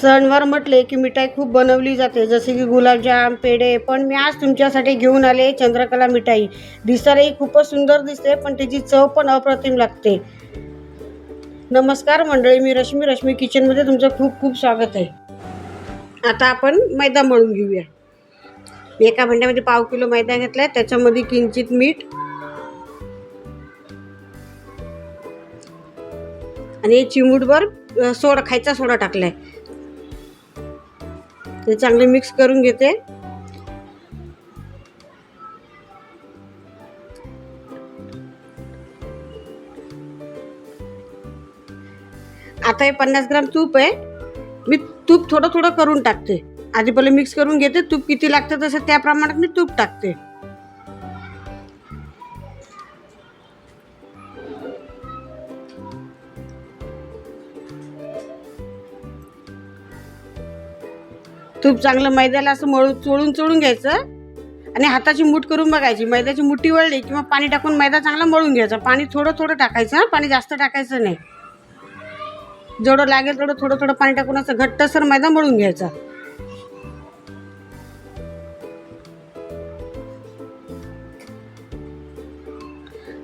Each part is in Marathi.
सणवार म्हटले की मिठाई खूप बनवली जाते जसे की गुलाबजाम पेढे. पण मी आज तुमच्यासाठी घेऊन आले चंद्रकला मिठाई. दिसायलाही खूपच सुंदर दिसते पण त्याची चव पण अप्रतिम लागते. नमस्कार मंडळी मी रश्मी रश्मी किचनमध्ये तुमचं खूप खूप स्वागत आहे. आता आपण मैदा मळून घेऊया. मी एका भांड्यामध्ये पाव किलो मैदा घेतला आहे त्याच्यामध्ये किंचित मीठ आणि चिमूटभर सोडा खायचा सोडा टाकलाय. ते चांगले मिक्स करून घेते. आता हे पन्नास ग्राम तूप आहे. मी तूप थोडं थोडं करून टाकते. आधी पहिले मिक्स करून घेते. तूप किती लागतं तसं त्या प्रमाणात मी तूप टाकते. तूप चांगलं मैद्याला असं मळू चोळून चोळून घ्यायचं आणि हाताची मूठ करून बघायची. मैद्याची मुठी वळली किंवा पाणी टाकून मैदा चांगला मळून घ्यायचा. पाणी थोडं थोडं टाकायचं पाणी जास्त टाकायचं नाही. जेवढं लागेल तेवढं थोडं थोडं पाणी टाकून असं घट्टसर मैदा मळून घ्यायचा.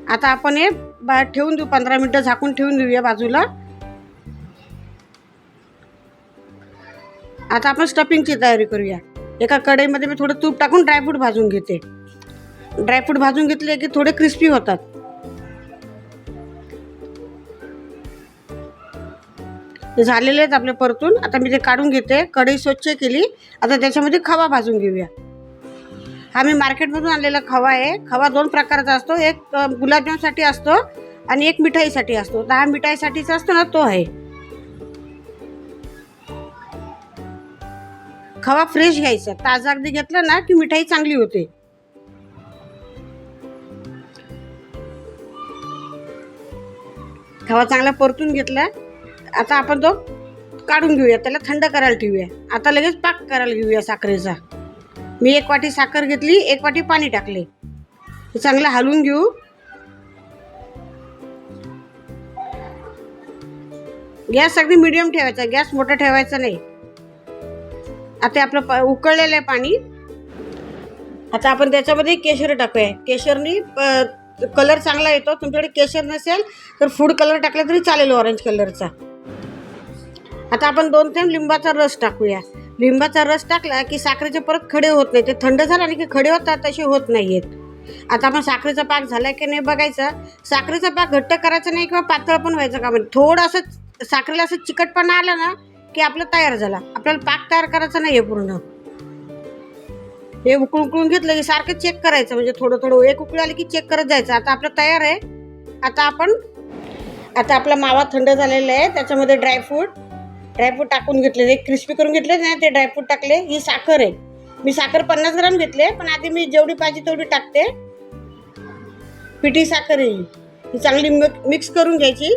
आता आपण हे बाहेर ठेवून देऊ. पंधरा मिनटं झाकून ठेवून देऊया बाजूला. आता आपण स्टफिंगची तयारी करूया. एका कढईमध्ये मी थोडं तूप टाकून ड्रायफ्रूट भाजून घेते. ड्रायफ्रूट भाजून घेतले की थोडे क्रिस्पी होतात. झालेले आहेत आपले परतून. आता मी ते काढून घेते. कढई स्वच्छ केली. आता त्याच्यामध्ये खवा भाजून घेऊया. हा मी मार्केटमधून आणलेला खवा आहे. खवा दोन प्रकारचा असतो. एक गुलाबजामसाठी असतो आणि एक मिठाईसाठी असतो. तर हा मिठाईसाठीचा असतो ना तो आहे. खवा फ्रेश घ्यायचा. ताजा अगदी घेतला ना की मिठाई चांगली होते. खवा चांगला परतून घेतला. आता आपण तो काढून घेऊया. त्याला थंड करायला ठेवूया. आता लगेच पाक करायला घेऊया साखरेचा. मी एक वाटी साखर घेतली एक वाटी पाणी टाकले. चांगलं हलवून घेऊ. गॅस अगदी मिडियम ठेवायचा. गॅस मोठा ठेवायचा नाही. आता आपलं प उकळलेलं आहे पाणी. आता आपण त्याच्यामध्ये केशर टाकूया. केशरनी कलर चांगला येतो. तुमच्याकडे केशर नसेल तर फूड कलर टाकला तरी चालेल ऑरेंज कलरचा आता आपण दोन थेंब लिंबाचा रस टाकूया. लिंबाचा रस टाकला की साखरेचे परत खडे होत नाही ते थंड झाले की खडे होतात तसे होत नाही आहेत आता आपण साखरेचा पाक झाला की नाही बघायचा. साखरेचा पाक घट्ट करायचा नाही किंवा पातळ पण व्हायचं का? म्हणजे थोडं असं साखरेला असं चिकटपणा आला ना की आपलं तयार झाला. आपल्याला पाक तयार करायचा नाही आहे पूर्ण. हे उकळून उकळून घेतलं की सारखं चेक करायचं. म्हणजे थोडं थोडं एक उकळी आली की चेक करत जायचं. आता आपलं तयार आहे. आता आपण आता आपला मावा थंड झालेला आहे. त्याच्यामध्ये ड्रायफ्रूट ड्रायफ्रूट टाकून घेतले एक क्रिस्पी करून घेतले नाही ते ड्रायफ्रूट टाकले. ही साखर आहे. मी साखर पन्नास ग्राम घेतले पण आधी मी जेवढी पाहिजे तेवढी टाकते. पिठी साखर आहे ही. चांगली मिक्स करून घ्यायची.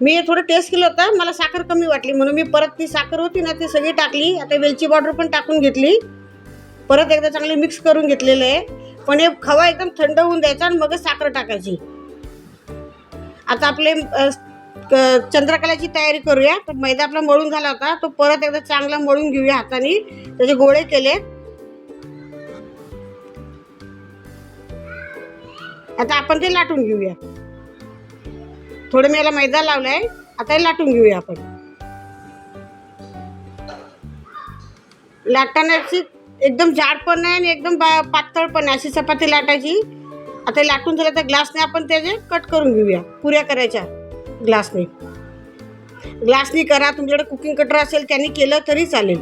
मी थोडं टेस्ट केलं होतं मला साखर कमी वाटली म्हणून मी परत ती साखर होती ना ती सगळी टाकली. आता वेलची पावडर पण टाकून घेतली. परत एकदा चांगली मिक्स करून घेतलेलं आहे. पण हे खवा एकदम थंड होऊन द्यायचा आणि मगच साखर टाकायची. आता आपले क- चंद्रकलाची तयारी करूया. तर मैदा आपला मळून झाला होता. तो परत एकदा चांगला मळून घेऊया हाताने. त्याचे गोळे केले. आता आपण ते लाटून घेऊया. थोडं मी याला मैदा लावलाय. आता हे लाटून घेऊया आपण. लाटताना अशी एकदम जाड पण नाही आणि एकदम बा पातळ पण नाही. अशी चपाती लाटायची. आता लाटून झालं तर ग्लासने आपण त्याचे कट करून घेऊया. पुऱ्या करायच्या ग्लासने. ग्लासने करा. तुमच्याकडे कुकिंग कटर असेल त्यांनी केलं तरी चालेल.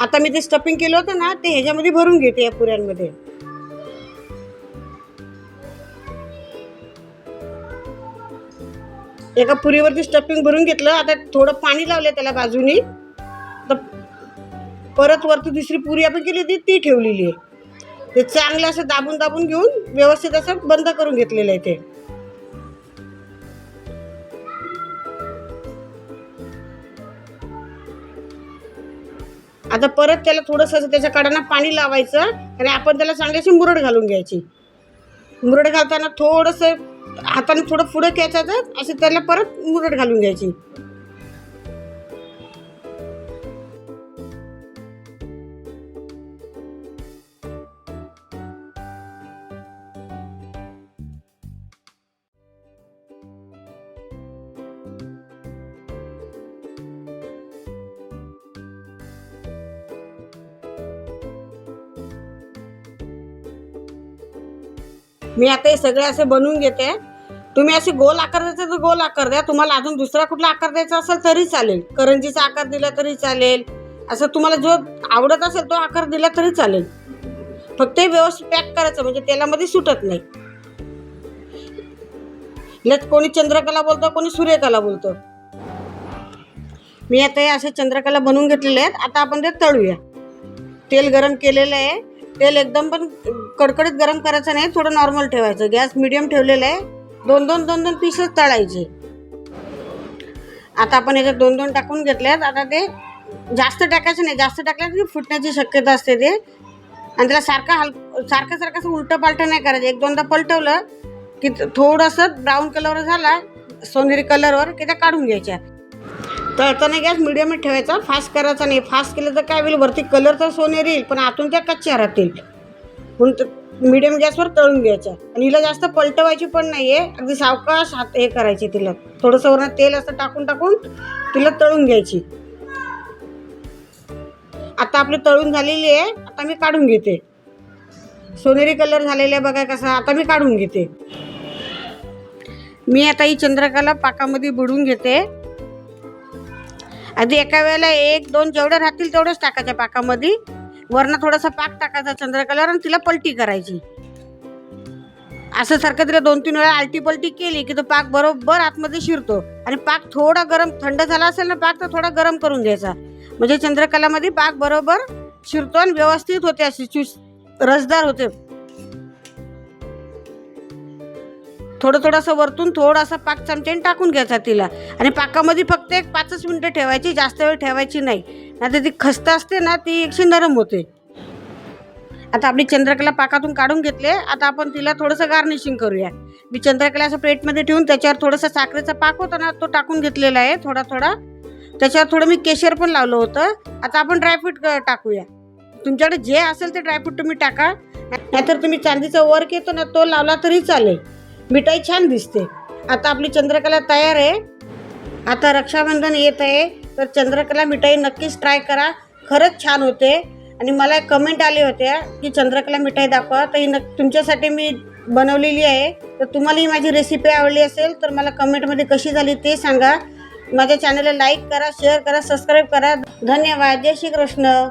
आता मी ते स्टफिंग केलं होतं ना ते ह्याच्यामध्ये भरून घेते या पुऱ्यांमध्ये. एका पुरीवरती स्टफिंग भरून घेतलं. आता थोडं पाणी लावलं त्याला बाजूनी. तर परत वरती दुसरी पुरी आपण केली होती ती ठेवलेली आहे. ते चांगलं असं दाबून दाबून घेऊन व्यवस्थित असं बंद करून घेतलेलं आहे ते. आता परत त्याला थोडंसं असं त्याच्या कडांना पाणी लावायचं. आणि आपण त्याला चांगली मुरड घालून घ्यायची. मुरड घालताना थोडंसं हाताने थोडं पुढं खेचायचं असं त्याला परत मुरट घालून घ्यायची. मी आता हे सगळे असे बनवून घेते. तुम्ही असे गोल आकार द्यायचा तर गोल आकार द्या. तुम्हाला अजून दुसरा कुठला आकार द्यायचा असेल तरी चालेल. करंजीचा आकार दिला तरी चालेल. असं तुम्हाला जो आवडत असेल तो आकार दिला तरी चालेल. फक्त हे व्यवस्थित पॅक करायचं म्हणजे तेलामध्ये सुटत नाही. यात कोणी चंद्रकला बोलतं कोणी सूर्यकला बोलतं. मी आता हे असे चंद्रकला बनवून घेतलेले आहेत. आता आपण ते तळूया. तेल गरम केलेलं आहे. तेल एकदम पण कडकडीत गरम करायचं नाही थोडं नॉर्मल ठेवायचं. गॅस मिडियम ठेवलेलं आहे. दोन दोन दोन दोन पीसच तळायचे. आता आपण याच्यात दोन दोन टाकून घेतल्यात. आता ते जास्त टाकायचं नाही. जास्त टाकलं की फुटण्याची शक्यता असते ते. आणि त्याला सारखं हल सारखं सारखं असं उलटं पालटं नाही करायचं. एक दोनदा पलटवलं की थोडंसं ब्राऊन कलर झाला सोनेरी कलरवर की त्या काढून घ्यायच्या. तळताना गॅस मिडियमच ठेवायचा. फास्ट करायचा नाही. फास्ट केलं तर काय होईल? वरती कलर तर सोनेरी येईल पण आतून त्या कच्च्या राहतील. म्हणून मिडियम गॅसवर तळून घ्यायच्या आणि हिला जास्त पलटवायची पण नाही आहे अगदी सावकाश हात हे करायचे तिला. थोडंसं वरण तेल असं टाकून टाकून तिला तळून घ्यायची. आता आपली तळून झालेली आहे. आता मी काढून घेते. सोनेरी कलर झालेला आहे बघा कसा. आता मी काढून घेते. मी आता ही चंद्रकला पाकामध्ये बुडवून घेते. आधी एका वेळेला एक दोन जेवढं राहतील तेवढंच टाकायच्या पाकामध्ये. वरनं थोडासा पाक टाकायचा चंद्रकलावर आणि तिला पलटी करायची. असं सारखं तिला दोन तीन वेळा आलटी पलटी केली की तो पाक बरोबर आतमध्ये शिरतो. आणि पाक थोडा गरम थंड झाला असेल ना पाक तर थोडा गरम करून द्यायचा म्हणजे चंद्रकलामध्ये पाक बरोबर शिरतो आणि व्यवस्थित होते अशी चुस रसदार होते. थोडं थोडंसं वरतून थोडासा पाक चमच्याने टाकून घ्यायचा तिला. आणि पाकामध्ये फक्त एक पाचच मिनटं ठेवायची जास्त वेळ ठेवायची नाही. नाही ती खस्त असते ना ती एकशे नरम होते. आता आपली चंद्रकला पाकातून काढून घेतले आता आपण तिला थोडंसं गार्निशिंग करूया. मी चंद्रकला असं प्लेटमध्ये ठेवून त्याच्यावर थोडंसं साखरेचा पाक होता ना तो टाकून घेतलेला आहे थोडा थोडा. त्याच्यावर थोडं मी केशर पण लावलं होतं. आता आपण ड्रायफ्रूट टाकूया. तुमच्याकडे जे असेल ते ड्रायफ्रूट तुम्ही टाका. नाहीतर तुम्ही चांदीचा वर्क येतो ना तो लावला तरी चालेल. मिठाई छान दिसते. आता आपली चंद्रकला तयार आहे. आता रक्षाबंधन येत आहे. तर चंद्रकला मिठाई नक्कीच ट्राय करा. खरंच छान होते. आणि मला कमेंट आले होत्या की चंद्रकला मिठाई दाखवा. तर ही नक तुमच्यासाठी मी बनवलेली आहे. तर तुम्हाला ही माझी रेसिपी आवडली असेल तर मला कमेंटमध्ये कशी झाली ते सांगा. माझ्या चॅनलला लाईक करा शेअर करा सबस्क्राईब करा. धन्यवाद. जय श्री कृष्ण.